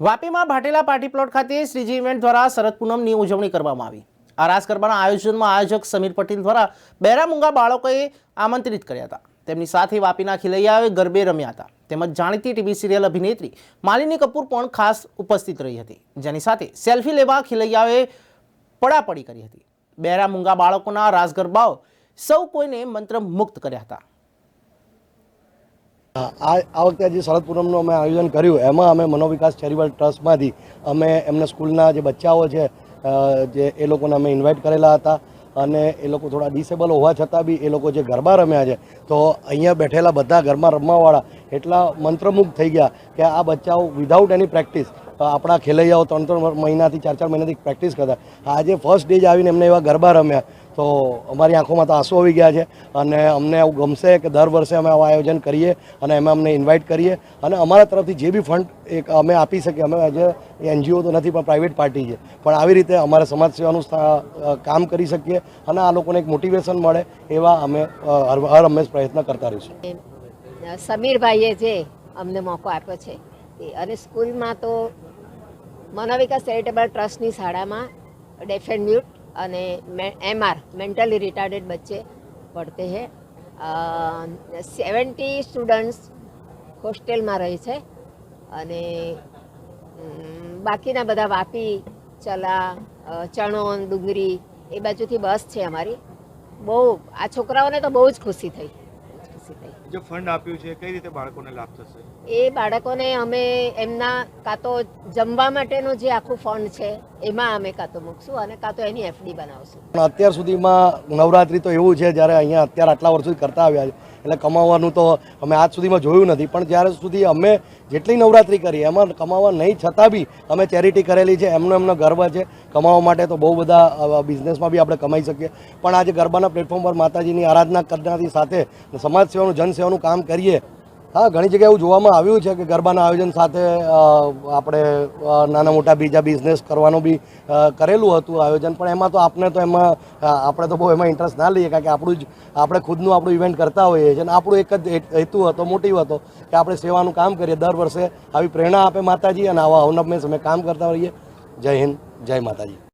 વાપીમાં ભાટેલા party plot ખાતે Shriji event દ્વારા શરદ પૂનમની ઉજવણી કરવામાં આવી. આ રાસ ગરબાના આયોજનમાં આયોજક સમીર પટેલ દ્વારા બેરામુંગા બાળકોએ આમંત્રિત કર્યા હતા. તેમની સાથે વાપીના ખિલૈયાઓએ ગરબે રમ્યા હતા. તેમજ જાણીતી ટીવી સિરિયલ અભિનેત્રી માલિની કપૂર પણ ખાસ ઉપસ્થિત રહી હતી. જેની સાથે સેલ્ફી લેવા ખિલૈયાઓએ પડાપડી કરી હતી. બેરામુંગા બાળકોના રાસ ગરબાઓ સૌ કોઈને મંત્રમુક્ત કર્યા હતા. આ આ વખતે જે શરદ પૂનમનું અમે આયોજન કર્યું, એમાં અમે મનોવિકાસ ચેરિટેબલ ટ્રસ્ટમાંથી અમે એમને સ્કૂલના જે બચ્ચાઓ છે જે એ લોકોને અમે ઇન્વાઇટ કરેલા હતા અને એ લોકો થોડા ડિસેબલ હોવા છતાં બી એ લોકો જે ગરબા રમ્યા છે, તો અહીંયા બેઠેલા બધા ઘરમાં રમવાવાળા એટલા મંત્રમુગ્ધ થઈ ગયા કે આ બચ્ચાઓ વિધાઉટ એની પ્રેક્ટિસ આપણા ખેલૈયાઓ ત્રણ ત્રણ મહિનાથી ચાર ચાર મહિનાથી પ્રેક્ટિસ કરતા. આજે ફર્સ્ટ ડે જ આવીને એમને એવા ગરબા રમ્યા તો અમારી આંખોમાં તો આંસુ આવી ગયા છે અને અમને એવું ગમશે કે દર વર્ષે અમે આવું આયોજન કરીએ અને એમાં અમને ઇન્વાઇટ કરીએ. અને અમારા તરફથી જે બી ફંડ એક અમે આપી શકીએ, અમે આજે એનજીઓ તો નથી, પણ પ્રાઇવેટ પાર્ટી છે. પણ આવી રીતે અમારે સમાજ સેવાનું કામ કરી શકીએ અને આ લોકોને એક મોટિવેશન મળે એવા અમે હર હંમેશ પ્રયત્ન કરતા રહીશું. સમીરભાઈએ જે અમને મોકો આપ્યો છે અને સ્કૂલમાં તો મનોવિકાસ ચેરિટેબલ ટ્રસ્ટની શાળામાં ડેફ એન્ડ મ્યુટ અને એમઆર મેન્ટલી रिटार्डेड બચ્ચે પડતે હે. સેવન્ટી સ્ટુડન્ટ્સ હોસ્ટેલમાં રહે છે. અને બાકીના બધા વાપી, ચલા ચણોન, ડુંગરી એ બાજુથી બસ છે અમારી. બહુ, આ છોકરાઓને તો બહુ જ ખુશી થઈ. જ જે ફંડ આપ્યું છે કઈ રીતે બાળકોને લાભ થશે? એ બાળકોને અમે એમના કાં તો જમવા માટેનું જે આખું ફંડ છે એમાં અમે કાં તો મૂકશું અને કાં તો એની એફડી બનાવશું. પણ અત્યાર સુધીમાં નવરાત્રી તો એવું છે જ્યારે અહીંયા અત્યારે આટલા વર્ષો કરતા આવ્યા છે. એટલે કમાવાનું તો અમે આજ સુધીમાં જોયું નથી. પણ જ્યારે સુધી અમે જેટલી નવરાત્રી કરી, એમાં કમાવા નહીં છતાં બી અમે ચેરિટી કરેલી છે, એમનો એમનો ગર્વ છે. કમાવા માટે તો બહુ બધા બિઝનેસમાં બી આપણે કમાઈ શકીએ. પણ આજે ગરબાના પ્લેટફોર્મ પર માતાજીની આરાધના કરનારની સાથે સમાજ સેવાનું જનસેવાનું કામ કરીએ હા, ઘણી જગ્યાએ એવું જોવામાં આવ્યું છે કે ગરબાના આયોજન સાથે આપણે નાના મોટા બીજા બિઝનેસ કરવાનું બી કરેલું હતું આયોજન. પણ એમાં તો આપણે તો એમાં આપણે તો બહુ એમાં ઇન્ટરેસ્ટ ના લઈએ, કારણ કે આપણું જ, આપણે ખુદનું આપણું ઇવેન્ટ કરતા હોઈએ છીએ. અને આપણું એક જ હેતુ હતો મોટિવ હતો, કે આપણે સેવાનું કામ કરીએ. દર વર્ષે આવી પ્રેરણા આપે માતાજી અને આવા અવનમેશ અમે કામ કરતા હોઈએ જય હિન્દ, જય માતાજી.